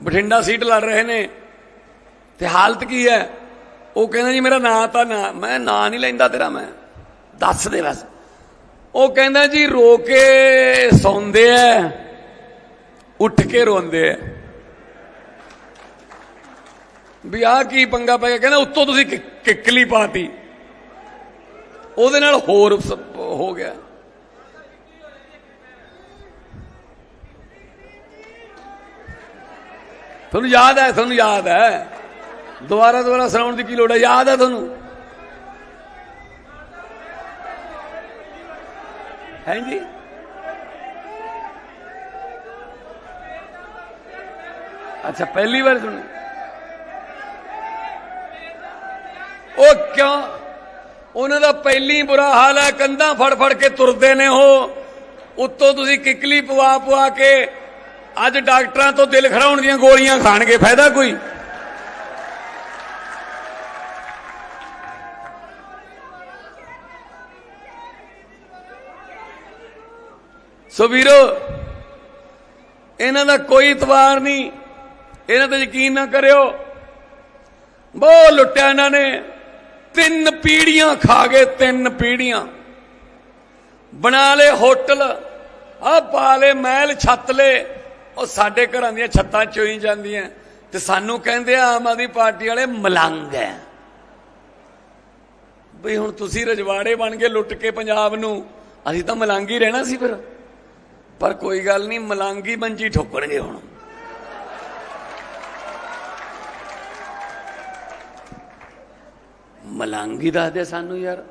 Bathinda seat ਲੜ ਰਹੇ ਨੇ। ਤੇ ਹਾਲਤ ਕੀ ਹੈ? ਉਹ ਕਹਿੰਦਾ ਜੀ, ਮੇਰਾ ਨਾਂ ਤਾਂ ਨਾ, ਮੈਂ ਨਾਂ ਨਹੀਂ ਲੈਂਦਾ ਤੇਰਾ ਮੈਂ। ਦੱਸ ਦੇ ਬਸ। ਉਹ ਕਹਿੰਦਾ ਜੀ, ਰੋ ਕੇ ਸੌਂਦੇ ਐ, ਉੱਠ ਕੇ ਰੋਂਦੇ ਐ। ਵੀ ਆਹ ਕੀ ਪੰਗਾ ਪੈ ਗਿਆ। ਕਹਿੰਦਾ, ਉੱਤੋਂ ਤੁਸੀਂ ਕਿ- ਕਿੱਕਲੀ ਪਾਤੀ ਉਹਦੇ ਨਾਲ ਹੋਰ ਹੋ ਗਿਆ। ਤੁਹਾਨੂੰ ਯਾਦ ਹੈ, ਤੁਹਾਨੂੰ ਯਾਦ ਹੈ? ਦੁਬਾਰਾ ਦੁਬਾਰਾ ਸੁਣਾਉਣ ਦੀ ਕੀ ਲੋੜ ਹੈ? ਯਾਦ ਹੈ ਤੁਹਾਨੂੰ? ਹੈ ਅੱਛਾ, ਪਹਿਲੀ ਵਾਰ ਸੁਣੀ। ਉਹ ਕਿਉਂ? ਉਹਨਾਂ ਦਾ ਪਹਿਲੀ ਬੁਰਾ ਹਾਲ ਹੈ, ਕੰਧਾਂ ਫੜ ਫੜ ਕੇ ਤੁਰਦੇ ਨੇ ਉਹ। ਉੱਤੋਂ ਤੁਸੀਂ ਕਿਕਲੀ ਪਵਾ ਪਵਾ ਕੇ ਅੱਜ ਡਾਕਟਰਾਂ ਤੋਂ ਦਿਲ ਖੜਾਉਣ ਦੀਆਂ ਗੋਲੀਆਂ ਖਾਣਗੇ, ਫਾਇਦਾ ਕੋਈ? ਸੋ ਵੀਰੋ, ਇਹਨਾਂ ਦਾ ਕੋਈ ਇਤਵਾਰ ਨਹੀਂ। ਇਹਨਾਂ ਤੇ ਯਕੀਨ ਨਾ ਕਰਿਓ। ਬਹੁਤ ਲੁੱਟਿਆ ਇਹਨਾਂ ਨੇ। ਤਿੰਨ ਪੀੜੀਆਂ ਖਾ ਗਏ, ਤਿੰਨ ਪੀੜੀਆਂ ਬਣਾ ਲਏ ਹੋਟਲ ਆ ਪਾ ਲਏ ਮਹਿਲ, ਛੱਤ ਲਏ। ਉਹ ਸਾਡੇ ਘਰਾਂ ਦੀਆਂ ਛੱਤਾਂ ਚੋਈ ਜਾਂਦੀਆਂ। ਤੇ ਸਾਨੂੰ ਕਹਿੰਦੇ ਆ, ਆਮ ਆਦਮੀ ਪਾਰਟੀ ਵਾਲੇ ਮਲੰਗ ਐ। ਬਈ ਹੁਣ ਤੁਸੀਂ ਰਜਵਾੜੇ ਬਣ ਕੇ ਲੁੱਟ ਕੇ ਪੰਜਾਬ ਨੂੰ, ਅਸੀਂ ਤਾਂ ਮਲੰਗ ਹੀ ਰਹਿਣਾ ਸੀ ਫਿਰ। ਪਰ ਕੋਈ ਗੱਲ ਨਹੀਂ, ਮਲੰਗੀ ਮੰਜੀ ਠੋਕਣਗੇ ਹੁਣ। ਮਲੰਗੀ ਦੱਸਦੇ ਸਾਨੂੰ ਯਾਰ।